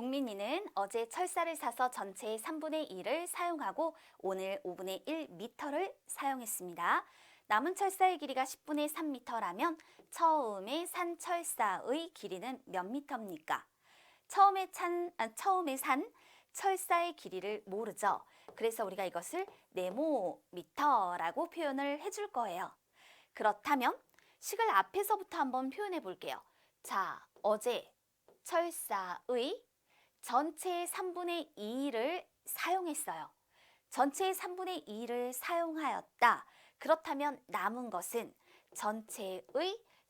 동민이는 어제 철사를 사서 전체의 3분의 1을 사용하고 오늘 5분의 1m를 사용했습니다. 남은 철사의 길이가 10분의 3m라면 처음에 산 철사의 길이는 몇 미터입니까? 처음에 찬, 아, 처음에 산 철사의 길이를 모르죠. 그래서 우리가 이것을 네모미터라고 표현을 해줄 거예요. 그렇다면 식을 앞에서부터 한번 표현해 볼게요. 자, 어제 철사의 전체의 3분의 2를 사용했어요. 전체의 3분의 2를 사용하였다. 그렇다면 남은 것은 전체의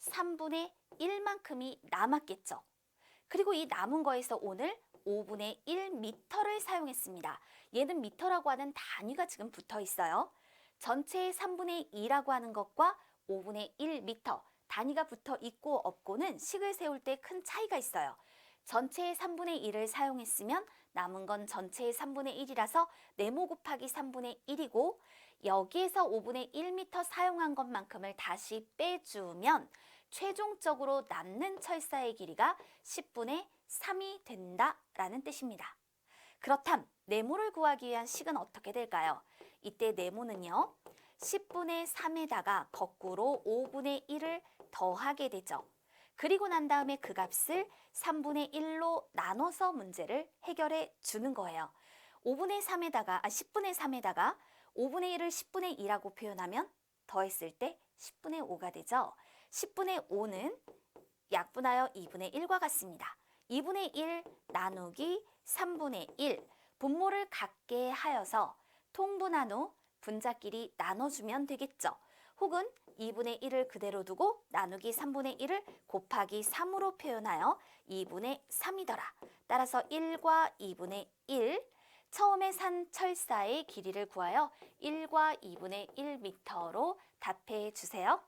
3분의 1만큼이 남았겠죠. 그리고 이 남은 거에서 오늘 5분의 1m를 사용했습니다. 얘는 미터라고 하는 단위가 지금 붙어 있어요. 전체의 3분의 2라고 하는 것과 5분의 1m 단위가 붙어 있고 없고는 식을 세울 때 큰 차이가 있어요. 전체의 3분의 1을 사용했으면 남은 건 전체의 3분의 1이라서 네모 곱하기 3분의 1이고 여기에서 5분의 1m 사용한 것만큼을 다시 빼주면 최종적으로 남는 철사의 길이가 10분의 3이 된다라는 뜻입니다. 그렇담 네모를 구하기 위한 식은 어떻게 될까요? 이때 네모는요. 10분의 3에다가 거꾸로 5분의 1을 더하게 되죠. 그리고 난 다음에 그 값을 3분의 1로 나눠서 문제를 해결해 주는 거예요. 5분의 3에다가, 아, 10분의 3에다가 5분의 1을 10분의 2라고 표현하면 더했을 때 10분의 5가 되죠. 10분의 5는 약분하여 2분의 1과 같습니다. 2분의 1 나누기 3분의 1 분모를 같게 하여서 통분한 후 분자끼리 나눠주면 되겠죠. 혹은 2분의 1을 그대로 두고 나누기 3분의 1을 곱하기 3으로 표현하여 2분의 3이더라. 따라서 1과 2분의 1 처음에 산 철사의 길이를 구하여 1과 2분의 1m로 답해 주세요.